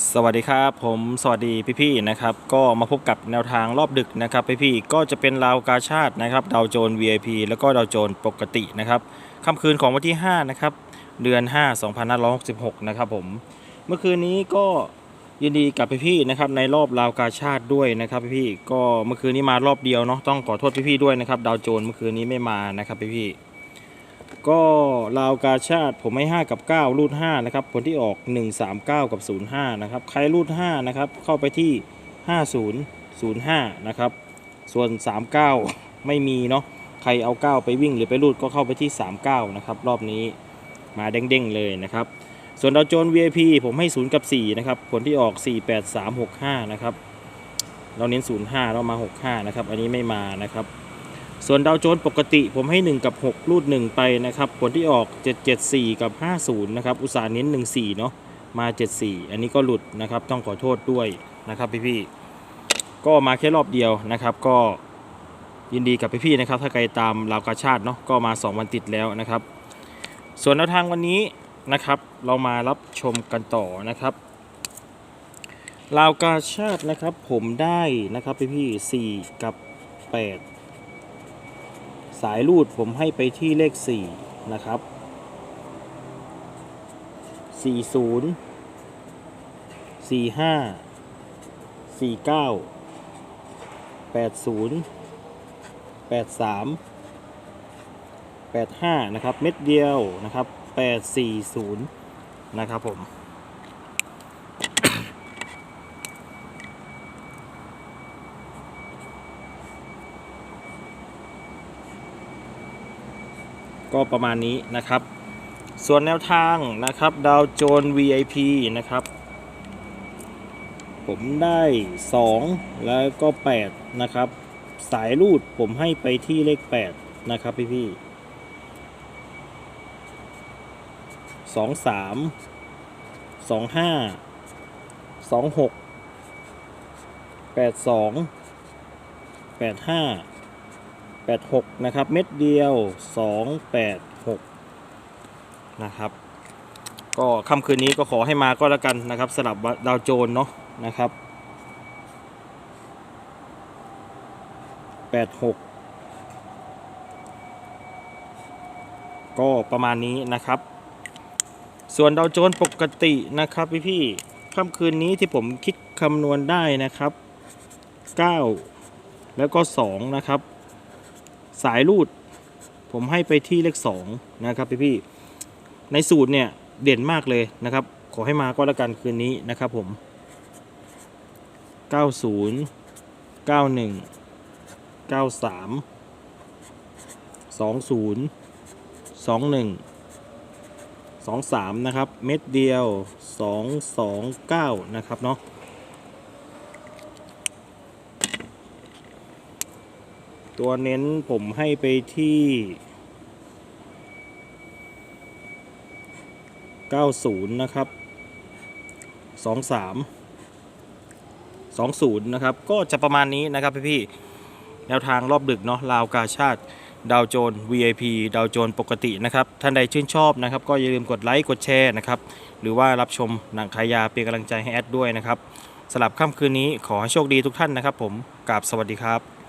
สวัสดีครับผมสวัสดีพี่ๆนะครับก็มาพบกับแนวทางรอบดึกนะครับพี่ๆก็จะเป็นราวกาชาตินะครับดาวโจน VIP แล้วก็ดาวโจนปกตินะครับค่ำคืนของวันที่5นะครับเดือน 5 2566นะครับผมเมื่อคืนนี้ก็ยินดีกับพี่ๆนะครับในรอบราวกาชาติด้วยนะครับพี่ๆก็เมื่อคืนนี้มารอบเดียวเนาะต้องขอโทษพี่ๆด้วยนะครับดาวโจนเมื่อคืนนี้ไม่มานะครับพี่ๆ ก็ลาวกาชาติผมให้ 5 กับ 9 รูด5นะครับผลที่ออก 139 กับ 05 นะครับ ใครรูด5นะครับ เข้าไปที่ 5005 นะครับ ส่วน 39 ไม่มีเนาะ ใครเอา 9 ไปวิ่งหรือไปรูดก็เข้าไปที่ 39 นะครับ รอบนี้มาเด้งๆเลยนะครับ ส่วนดาวโจน VIP ผมให้ 0 กับ 4 นะครับ ผลที่ออก 48365 นะครับ เราเน้น 05 เรามา 65 นะครับ อันนี้ไม่มานะครับ ส่วนดาวโจนส์ปกติผมให้ 1 กับ 6 รูด 1 ไปนะครับ ผลที่ออก 774 กับ 50 นะครับ อุตสาห์เน้น 14 เนาะมา 74 อันนี้ก็หลุดนะครับ ต้องขอโทษด้วยนะครับพี่ๆก็มาแค่รอบเดียวนะครับ ก็ยินดีกับพี่ๆนะครับ ถ้าใครตามลาวกาชาติเนาะก็มา 2 วันติดแล้วนะครับ ส่วนแนวทางวันนี้นะครับ เรามารับชมกันต่อนะครับลาวกาชาตินะครับผมได้นะครับพี่ๆ4กับ 8 สายรูดผมให้ไปที่เลข 4 นะครับ 40 45 49 80 83 85 นะครับ เม็ดเดียวนะครับ 840 นะครับผม ก็ประมาณนี้นะครับ ส่วนแนวทางนะครับดาวโจน VIP นะครับ ผมได้ 2 แล้วก็ 8 นะครับ สายรูดผมให้ไปที่เลข 8 นะครับพี่พี่สองสามสองห้าสองหกแปดสองแปดห้า 86 นะครับ เม็ดเดียว 286 นะครับ ก็ค่ำคืนนี้ก็ขอให้มาก็แล้วกันนะครับสลับดาวโจนเนาะนะครับ 86 ก็ประมาณนี้นะครับ ส่วนดาวโจนปกตินะครับพี่พี่ค่ำคืนนี้ที่ผมคิดคำนวณได้นะครับ 9 แล้วก็ 2 นะครับ สายรูด ผมให้ไปที่เลข 2 นะครับพี่พี่ในสูตรเนี่ยเด่นมากเลยนะครับ ขอให้มาก็แล้วกันคืนนี้นะครับผม 90 91 93 20 21 23 นะครับ เม็ดเดียว 229 นะครับเนาะ ตัวเน้นผมให้ไปที่ 90 นะครับ 23 20 นะครับ ก็จะประมาณนี้นะครับพี่ๆแนวทางรอบดึกเนาะลาวกาชาติดาวโจน VIP ดาวโจนปกตินะครับ ท่านใดชื่นชอบนะครับ ก็อย่าลืมกดไลค์ กดแชร์นะครับ หรือว่ารับชมหนังขายยาเป็นกำลังใจให้แอดด้วยนะครับสำหรับค่ำคืนนี้ขอให้โชคดีทุกท่านนะครับผมกราบสวัสดีครับ